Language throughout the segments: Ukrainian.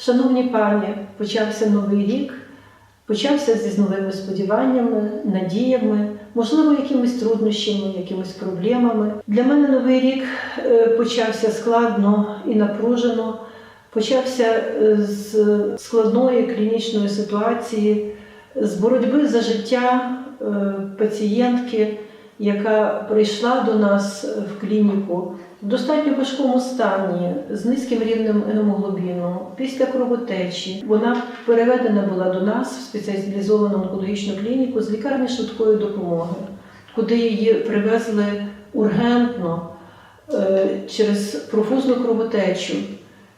Шановні пані, почався новий рік, почався зі новими сподіваннями, надіями, можливо, якимись труднощами, якимись проблемами. Для мене новий рік е, почався складно і напружено. Почався е, з складної клінічної ситуації, з боротьби за життя е, пацієнтки, яка прийшла до нас в клініку в достатньо важкому стані, з низьким рівнем гемоглобіну, після кровотечі. Вона переведена була до нас в спеціалізовану онкологічну клініку з лікарні швидкої допомоги, куди її привезли ургентно е, через профузну кровотечу.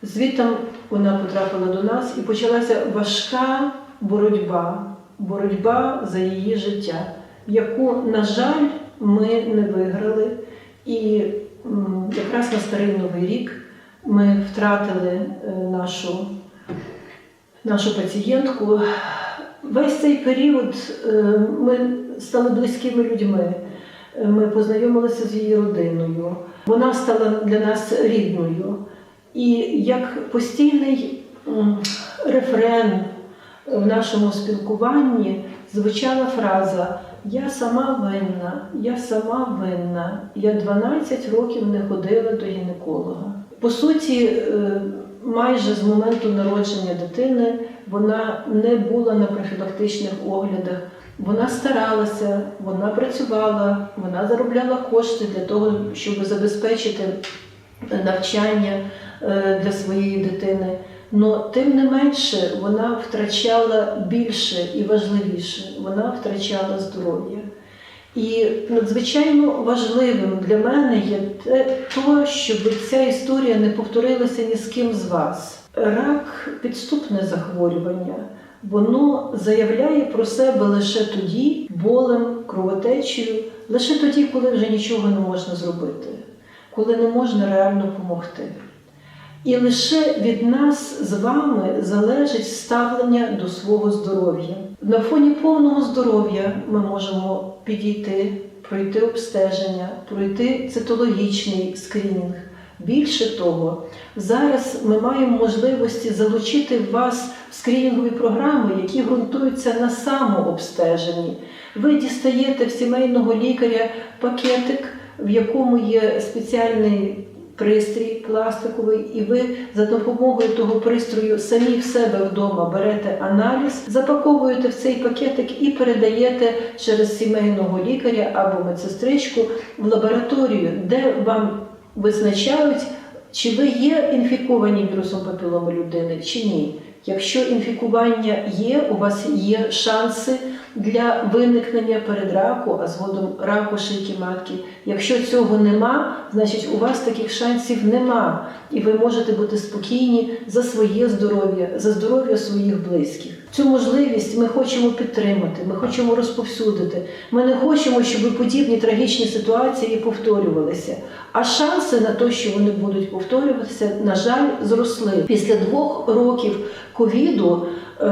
Звідтам вона потрапила до нас і почалася важка боротьба, боротьба за її життя, яку, на жаль, ми не виграли. І якраз на старий новий рік ми втратили е, нашу, нашу пацієнтку. Весь цей період е, ми стали близькими людьми. Е, Ми познайомилися з її родиною. Вона стала для нас рідною. І як постійний рефрен в нашому спілкуванні звучала фраза Я сама винна, я сама винна. Я 12 років не ходила до гінеколога. По суті, е, майже з моменту народження дитини вона не була на профілактичних оглядах. Вона старалася, вона працювала, вона заробляла кошти для того, щоб забезпечити навчання е, для своєї дитини. Но тим не менше вона втрачала більше і важливіше, вона втрачала здоров'я. І надзвичайно важливим для мене є те, щоб ця історія не повторилася ні з ким з вас. Рак підступне захворювання. Воно заявляє про себе лише тоді, болем, кровотечею, лише тоді, коли вже нічого не можна зробити, коли не можна реально допомогти. І лише від нас з вами залежить ставлення до свого здоров'я. На фоні повного здоров'я ми можемо підійти, пройти обстеження, пройти цитологічний скринінг. Більше того, зараз ми маємо можливості залучити вас в скринінгові програми, які ґрунтуються на самообстеженні. Ви дістаєте в сімейного лікаря пакетик, в якому є спеціальний пристрій пластиковий, і ви за допомогою того пристрою самі в себе вдома берете аналіз, запаковуєте в цей пакетик і передаєте через сімейного лікаря або медсестричку в лабораторію, де вам визначають, чи ви є інфіковані вірусом папіломи людини, чи ні. Якщо інфікування є, у вас є шанси для виникнення передраку, а згодом раку шийки матки. Якщо цього нема, значить у вас таких шансів нема, і ви можете бути спокійні за своє здоров'я, за здоров'я своїх близьких. Цю можливість ми хочемо підтримати, ми хочемо розповсюдити. Ми не хочемо, щоб подібні трагічні ситуації повторювалися. А шанси на те, що вони будуть повторюватися, на жаль, зросли після двох років ковіду. е,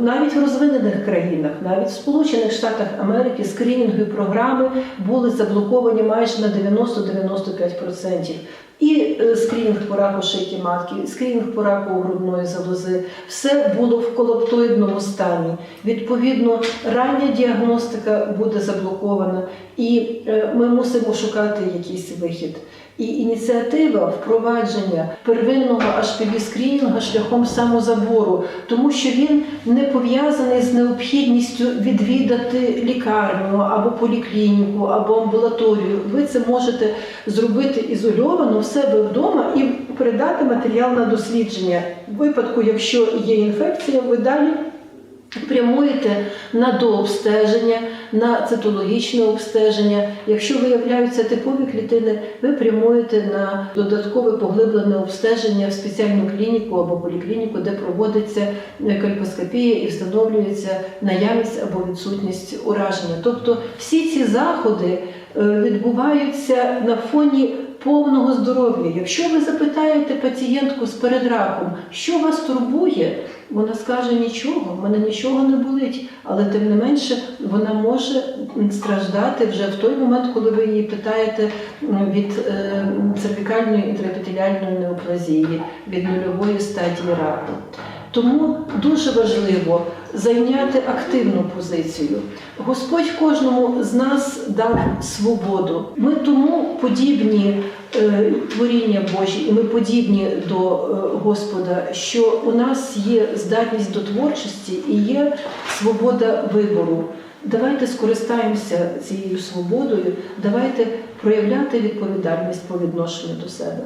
Навіть в розвинених країнах, навіть в Сполучених Штатах Америки скринінгові програми були заблоковані майже на 90-95%. І е, скринінг по раку шийки матки, і скринінг по раку грудної залози, все було в колоптоїдному стані. Відповідно, рання діагностика буде заблокована, і е, ми мусимо шукати якийсь вихід. І ініціатива впровадження первинного hpv скринінга шляхом самозабору, тому що він не пов'язаний з необхідністю відвідати лікарню або поліклініку, або амбулаторію. Ви це можете зробити ізольовано в себе вдома і передати матеріал на дослідження. В випадку, якщо є інфекція, ви далі прямуєте на дообстеження, на цитологічне обстеження. Якщо виявляються типові клітини, ви прямуєте на додаткове поглиблене обстеження в спеціальну клініку або поліклініку, де проводиться кальпоскопія і встановлюється наявність або відсутність ураження. Тобто всі ці заходи е, відбуваються на фоні повного здоров'я. Якщо ви запитаєте пацієнтку з передраком, що вас турбує, вона скаже нічого, в мене нічого не болить, але тим не менше вона може страждати вже в той момент, коли ви її питаєте від е, цервікальної інтрапетеліальної неоплазії, від нульової стадії раку. Тому дуже важливо зайняти активну позицію. Господь кожному з нас дав свободу. Ми тому подібні е, творіння Божі, і ми подібні до е, Господа, що у нас є здатність до творчості і є свобода вибору. Давайте скористаємося цією свободою, давайте проявляти відповідальність по відношенню до себе.